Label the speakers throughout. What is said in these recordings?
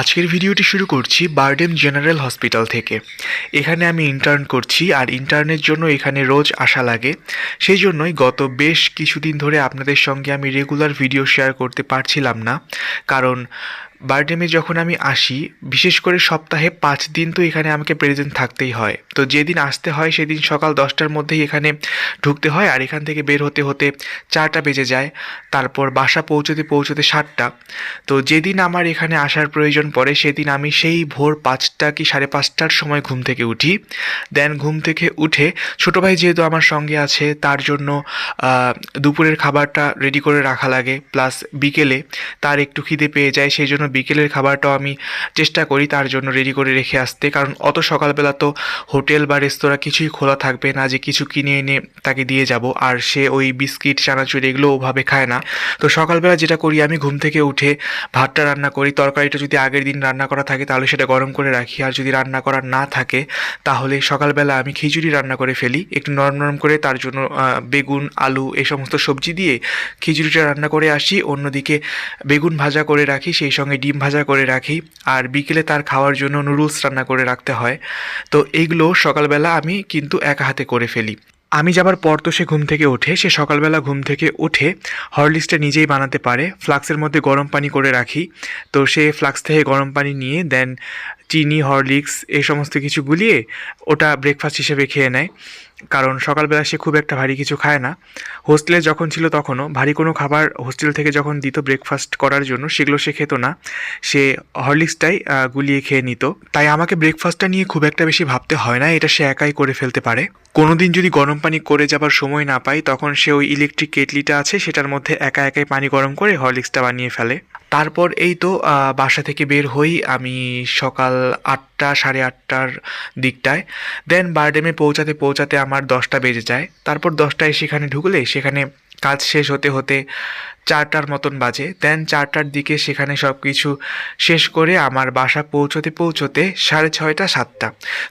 Speaker 1: আজকের ভিডিওটি শুরু করছি বার্ডেম জেনারেল হসপিটাল থেকে। এখানে আমি ইন্টার্ন করছি আর ইন্টার্নের জন্য এখানে রোজ আসা লাগে। সেই জন্যই গত বেশ কিছুদিন ধরে আপনাদের সঙ্গে আমি রেগুলার ভিডিও শেয়ার করতে পারছিলাম না। কারণ বারডেমে যখন আমি আসি, বিশেষ করে সপ্তাহে পাঁচ দিন তো এখানে আমাকে প্রেজেন্ট থাকতেই হয়। তো যেদিন আসতে হয়, সেদিন সকাল দশটার মধ্যেই এখানে ঢুকতে হয় আর এখান থেকে বের হতে হতে চারটা বেজে যায়। তারপর বাসা পৌঁছতে পৌঁছতে সাতটা। তো যেদিন আমার এখানে আসার প্রয়োজন পড়ে, সেদিন আমি সেই ভোর পাঁচটা কি সাড়ে পাঁচটার সময় ঘুম থেকে উঠি। দেন ঘুম থেকে উঠে ছোটো ভাই যেহেতু আমার সঙ্গে আছে, তার জন্য দুপুরের খাবারটা রেডি করে রাখা লাগে। প্লাস বিকেলে তার একটু খিদে পেয়ে যায়, সেই জন্য বিকেলের খাবারটাও আমি চেষ্টা করি তার জন্য রেডি করে রেখে আসতে। কারণ অত সকালবেলা তো হোটেল বা রেস্তোরাঁ কিছুই খোলা থাকবে না যে কিছু কিনে এনে তাকে দিয়ে যাব। আর সে ওই বিস্কিট, চানাচুর এগুলো ওভাবে খায় না। তো সকালবেলা যেটা করি আমি, ঘুম থেকে উঠে ভাতটা রান্না করি। তরকারিটা যদি আগের দিন রান্না করা থাকে তাহলে সেটা গরম করে রাখি। আর যদি রান্না করা না থাকে তাহলে সকালবেলা আমি খিচুড়ি রান্না করে ফেলি। একটু নরম নরম করে তার জন্য বেগুন, আলু এই সমস্ত সবজি দিয়ে খিচুড়িটা রান্না করে আসি। অন্যদিকে বেগুন ভাজা করে রাখি। সেই সঙ্গে ডিম ভাজা করে রাখি, আর বিকেলে তার খাওয়ার জন্য নুডলস রান্না করে রাখতে হয়। তো এইগুলো সকালবেলা আমি কিন্তু এক হাতে করে ফেলি। আমি যাবার পর তো সে ঘুম থেকে ওঠে, সে সকালবেলা ঘুম থেকে উঠে হরলিক্সটা নিজেই বানাতে পারে, ফ্লাক্সের মধ্যে গরম পানি করে রাখি। তো সে ফ্লাক্স থেকে গরম পানি নিয়ে দেন চিনি, হরলিক্স এই সমস্ত কিছু গুলিয়ে ওটা ব্রেকফাস্ট হিসেবে খেয়ে নেয়। কারণ সকালবেলা সে খুব একটা ভারী কিছু খায় না। হোস্টেলে যখন ছিল তখনও ভারী কোনো খাবার হোস্টেল থেকে যখন দিত ব্রেকফাস্ট করার জন্য সেগুলো সে খেত না। সে হরলিক্সটাই গুলিয়ে খেয়ে নিত। তাই আমাকে ব্রেকফাস্টটা নিয়ে খুব একটা বেশি ভাবতে হয় না, এটা সে একাই করে ফেলতে পারে। কোনো দিন যদি গরম পানি করে যাবার সময় না পাই তখন সে ওই ইলেকট্রিক কেটলিটা আছে, সেটার মধ্যে একা একাই পানি গরম করে হরলিক্সটা বানিয়ে ফেলে। তারপর এই তো বাসা থেকে বের হই। আমি সকাল আটটা, সাড়ে আটটার দিকটায়। দেন বারডেমে পৌঁছাতে পৌঁছাতে আমার দশটা বেজে যায়। তারপর দশটায় সেখানে ঢুকলে সেখানে কাজ শেষ হতে হতে চারটার মতন বাজে। দেন চারটার দিকে সেখানে সব কিছু শেষ করে আমার বাসা পৌঁছতে পৌঁছতে সাড়ে ছয়টা, সাতটা।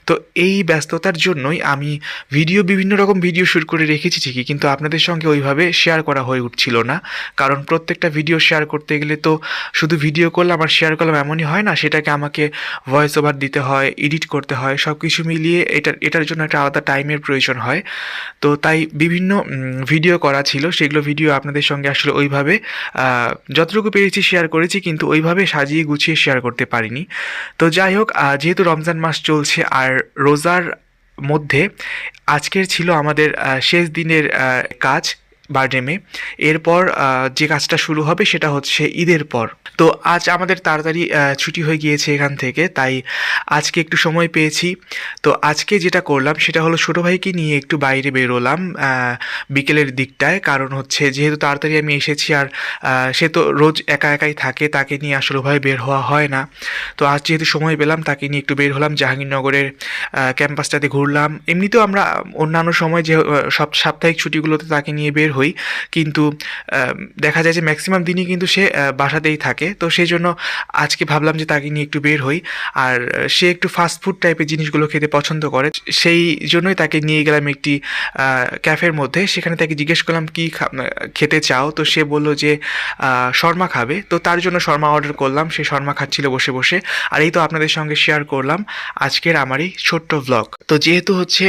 Speaker 1: তো এই ব্যস্ততার জন্যই আমি ভিডিও বিভিন্ন রকম ভিডিও শ্যুট করে রেখেছি ঠিকই, কিন্তু আপনাদের সঙ্গে ওইভাবে শেয়ার করা হয়ে উঠছিল না। কারণ প্রত্যেকটা ভিডিও শেয়ার করতে গেলে তো শুধু ভিডিও করলাম আর শেয়ার করলাম এমনই হয় না, সেটাকে আমাকে ভয়েস ওভার দিতে হয় এডিট করতে হয় সব কিছু মিলিয়ে এটার এটার জন্য একটা আলাদা টাইমের প্রয়োজন হয়। তো তাই বিভিন্ন ভিডিও করা ছিল, সেগুলো ভিডিও আপনাদের সঙ্গে আসলে ওইভাবে আহ, যতটুকু পেরেছি শেয়ার করেছি কিন্তু ওইভাবে সাজিয়ে গুছিয়ে শেয়ার করতে পারিনি। তো যাই হোক যেহেতু রমজান মাস চলছে আর রোজার মধ্যে আজকের ছিল আমাদের শেষ দিনের কাজ বারডেমে। এরপর যে কাজটা শুরু হবে সেটা হচ্ছে ঈদের পর। তো আজ আমাদের তাড়াতাড়ি ছুটি হয়ে গিয়েছে এখান থেকে, তাই আজকে একটু সময় পেয়েছি। তো আজকে যেটা করলাম সেটা হলো ছোটো ভাইকে নিয়ে একটু বাইরে বেরোলাম বিকেলের দিকটায়। কারণ হচ্ছে যেহেতু তাড়াতাড়ি আমি এসেছি আর সে তো রোজ একা একাই থাকে, তাকে নিয়ে আসলে ওভাবে বের হওয়া হয় না। তো আজ যেহেতু সময় পেলাম, তাকে নিয়ে একটু বের হলাম, জাহাঙ্গীরনগরের ক্যাম্পাসটাতে ঘুরলাম। এমনিতেও আমরা অন্যান্য সময় যে সব সাপ্তাহিক ছুটিগুলোতে তাকে নিয়ে বের হই। কিন্তু দেখা যায় যে ম্যাক্সিমাম দিনই কিন্তু সে বাসাতেই থাকে। তো সেই জন্য আজকে ভাবলাম যে তাকে নিয়ে একটু বের হই। আর সে একটু ফাস্ট ফুড টাইপের জিনিসগুলো খেতে পছন্দ করে। সেই জন্যই তাকে নিয়ে গেলাম একটি ক্যাফের মধ্যে। সেখানে তাকে জিজ্ঞেস করলাম, কী খেতে চাও? তো সে বলল যে শর্মা খাবে। তো তার জন্য শর্মা অর্ডার করলাম। সে শর্মা খাচ্ছিল বসে বসে। আর এই তো আপনাদের সঙ্গে শেয়ার করলাম। আজকের আমারই ছোট্ট ব্লগ তো যেহেতু হচ্ছে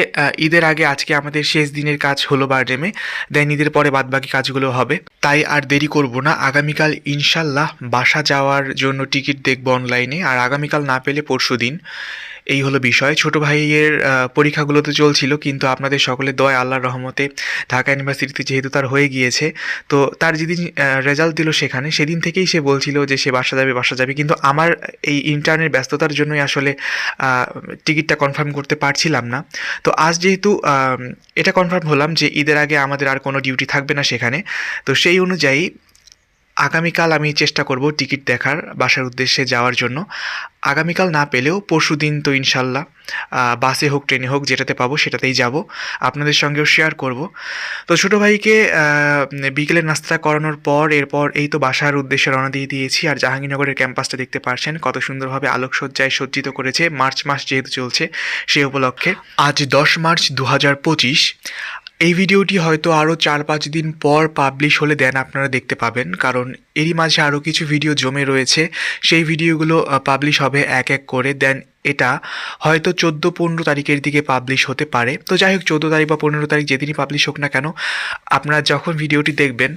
Speaker 1: ঈদের আগে আজকে আমাদের শেষ দিনের কাজ হলো বারডেমে দেন ঈদের পরে বাদবাকি কাজগুলো হবে। তাই আর দেরি করব না। আগামীকাল ইনশাল্লাহ বাসা যাওয়ার জন্য টিকিট দেখব অনলাইনে। আর আগামীকাল না পেলে পরশু দিন এই হলো বিষয়। ছোট ভাইয়ের পরীক্ষাগুলো তো চলছিল, কিন্তু আপনাদের সকলের দয়, আল্লাহর রহমতে ঢাকা ইউনিভার্সিটিতে যেহেতু তার হয়ে গিয়েছে, তো তার যেদিন রেজাল্ট দিল সেখানে, সেদিন থেকেই সে বলছিল যে সে বাসা যাবে বাসা যাবে। কিন্তু আমার এই ইন্টারনের ব্যস্ততার জন্যই আসলে টিকিটটা কনফার্ম করতে পারছিলাম না। তো আজ যেহেতু এটা কনফার্ম হলাম যে ঈদের আগে আমাদের আর কোনো ডিউটি থাকবে না সেখানে, তো সেই অনুযায়ী আগামীকাল আমি চেষ্টা করব টিকিট দেখার বাসার উদ্দেশ্যে যাওয়ার জন্য। আগামীকাল না পেলেও পরশু দিন তো ইনশাল্লাহ বাসে হোক, ট্রেনে হোক, যেটাতে পাবো সেটাতেই যাব। আপনাদের সঙ্গেও শেয়ার করব। তো ছোটো ভাইকে বিকেলে নাস্তা করানোর পর, এরপর এই তো বাসার উদ্দেশ্যে রওনা দিয়ে দিয়েছি। আর জাহাঙ্গীরনগরের ক্যাম্পাসটা দেখতে পারছেন, কত সুন্দরভাবে আলোকসজ্জায় সজ্জিত করেছে। মার্চ মাস যেহেতু চলছে সেই উপলক্ষে। আজ দশ মার্চ দু হাজার পঁচিশ এই ভিডিওটি হয়তো আরও চার পাঁচ দিন পর পাবলিশ হলে দেন আপনারা দেখতে পাবেন, কারণ এরই মাঝে আরও কিছু ভিডিও জমে রয়েছে। সেই ভিডিওগুলো পাবলিশ হবে এক এক করে দেন এটা হয়তো চোদ্দ পনেরো তারিখের দিকে পাবলিশ হতে পারে। তো যাই হোক, চোদ্দ তারিখ বা পনেরো তারিখ যেদিনই পাবলিশ হোক না কেন, আপনারা যখন ভিডিওটি দেখবেন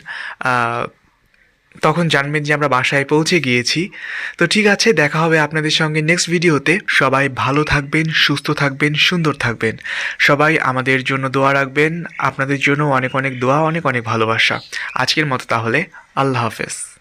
Speaker 1: তখন জানবেন যে আমরা বাসায় পৌঁছে গিয়েছি। তো ঠিক আছে, দেখা হবে আপনাদের সঙ্গে নেক্সট ভিডিওতে সবাই ভালো থাকবেন, সুস্থ থাকবেন, সুন্দর থাকবেন। সবাই আমাদের জন্য দোয়া রাখবেন। আপনাদের জন্য অনেক অনেক দোয়া, অনেক অনেক ভালোবাসা। আজকের মতো তাহলে, আল্লাহ হাফেজ।